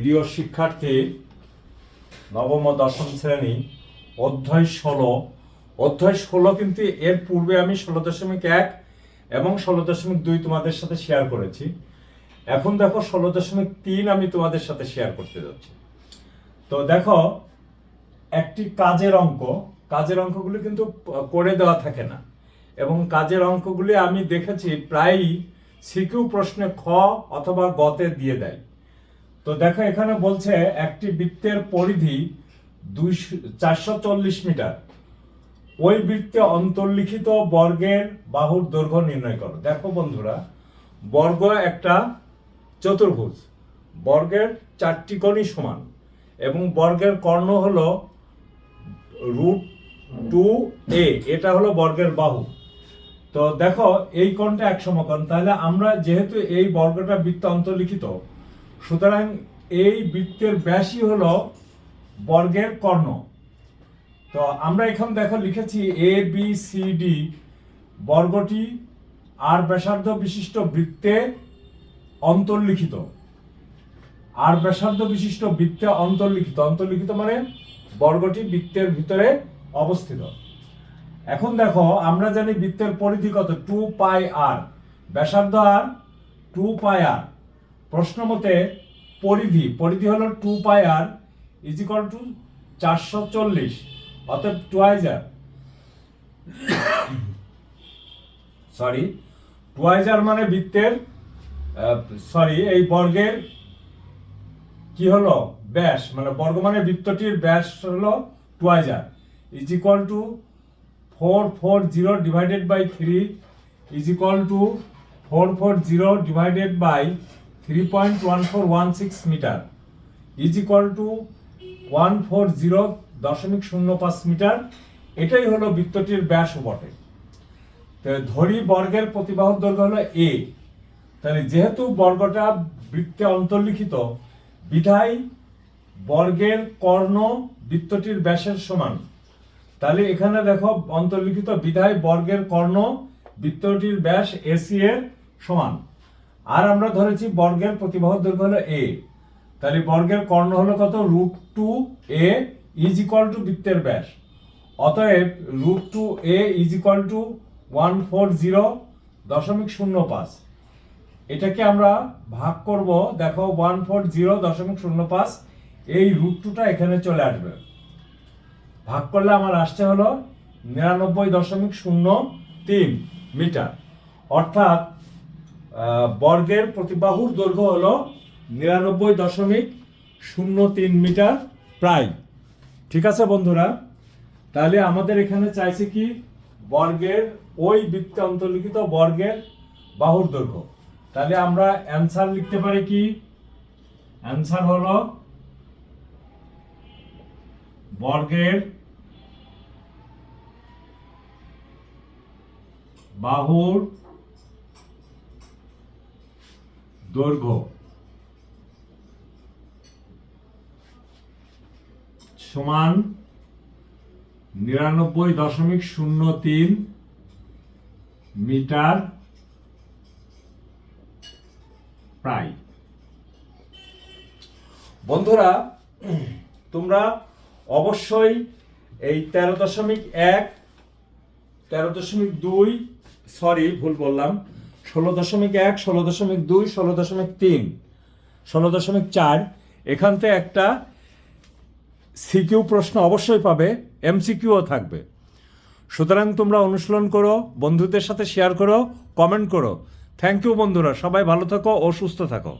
প্রিয় শিক্ষার্থী, নবম দশম শ্রেণি, অধ্যায় ষোলো। অধ্যায় ষোলো কিন্তু এর পূর্বে আমি ষোলো দশমিক এক এবং ষোলো দশমিক দুই তোমাদের সাথে শেয়ার করেছি। এখন দেখো ষোলো দশমিক তিন আমি তোমাদের সাথে শেয়ার করতে যাচ্ছি। তো দেখো, একটি কাজের অঙ্ক, কাজের অঙ্কগুলি কিন্তু করে দেওয়া থাকে না। এবং কাজের অঙ্কগুলি আমি দেখেছি প্রায়ই সিকিউ প্রশ্নে খ অথবা গতে দিয়ে দেয়। তো দেখো, এখানে বলছে একটি বৃত্তের পরিধি দুইশো, চারশো চল্লিশ মিটার। ওই বৃত্তে অন্তর্লিখিত বর্গের বাহুর দৈর্ঘ্য নির্ণয় করো। দেখো বন্ধুরা, বর্গ একটা চতুর্ভুজ। বর্গের চারটি কোণই সমান এবং বর্গের কর্ণ হল রুট টু এ, এটা হলো বর্গের বাহু। তো দেখো, এই কোণটা এক সমকোণ। তাহলে আমরা যেহেতু এই বর্গটা বৃত্ত অন্তর্লিখিত সুতরাং এই বৃত্তের ব্যাসই হলো বর্গের কর্ণ। তো আমরা এখন দেখো লিখেছি এ বি সি ডি বর্গটি আর ব্যাসার্ধ বিশিষ্ট বৃত্তে অন্তর্লিখিত। আর ব্যাসার্ধ বিশিষ্ট বৃত্তে অন্তর্লিখিত। অন্তর্লিখিত মানে বর্গটি বৃত্তের ভিতরে অবস্থিত। এখন দেখো, আমরা জানি বৃত্তের পরিধি কত? টু পাই আর ব্যাসার্ধ আর টু পাই আর প্রশ্ন মতে পরিধি পরিধি হলো two pi R is equal to চারশো চল্লিশ অর্থাৎ টুয়াইজার সরি টুয়াইজার মানে বৃত্তের সরি এই বর্গের কি হলো? ব্যাস মানে বর্গ মানে বৃত্তটির ব্যাস হলো টুয়াইজার is equal to four four zero divided by three is equal to four four zero divided by three point one four one six metre is equal to one four zero দশমিক শূন্য পাঁচ মিটার এটাই হলো বৃত্তটির ব্যাস বটে। তো ধরি বর্গের প্রতিবাহক দৈর্ঘ্য হলো এ তাহলে যেহেতু বর্গটা বৃত্তে অন্তর্লিখিত, বিধায় বর্গের কর্ণ বৃত্তটির ব্যাসের সমান। তাহলে এখানে দেখো অন্তর্লিখিত বিধায় বর্গের কর্ণ বৃত্তটির ব্যাস এসি এর সমান। আর আমরা ধরেছি বর্গের প্রতিবাহ দৈর্ঘ্য হলো এ তাহলে বর্গের কর্ণ হলো কত? Root two a is equal to বৃত্তের ব্যাস। অতএব root two a is equal to one four zero দশমিক শূন্য পাঁচ। এটাকে আমরা ভাগ করব, দেখো ওয়ান ফোর জিরো দশমিক শূন্য পাঁচ, এই রুট টুটা এখানে চলে আসবে। ভাগ করলে আমার আসছে হলো নিরানব্বই দশমিক শূন্য তিন মিটার। অর্থাৎ বর্গের প্রতিবাহুর দৈর্ঘ্য হল নিরানব্বই দশমিক শূন্য তিন মিটার প্রায়। ঠিক আছে বন্ধুরা? তাহলে আমাদের এখানে চাইছে কি? বর্গের ওই বৃত্তে অন্তর্লিখিত বর্গের বাহুর দৈর্ঘ্য। তাহলে আমরা অ্যান্সার লিখতে পারি কি? অ্যান্সার হল বর্গের বাহুর দৈর্ঘ্য। সমান নিরানব্বই দশমিক শূন্য তিন মিটার প্রায়। বন্ধুরা, তোমরা অবশ্যই এই তেরো দশমিক এক, তেরো দশমিক দুই, সরি, ভুল বললাম ষোলো দশমিক এক, ষোলো দশমিক দুই, ষোলো দশমিক তিন, ষোলো দশমিক চার। এখান থেকে একটা সিকিউ প্রশ্ন অবশ্যই পাবে এমসিকিউও থাকবে। সুতরাং তোমরা অনুশীলন করো, বন্ধুদের সাথে শেয়ার করো, কমেন্ট করো। থ্যাংক ইউ বন্ধুরা, সবাই ভালো থাকো ও সুস্থ থাকো।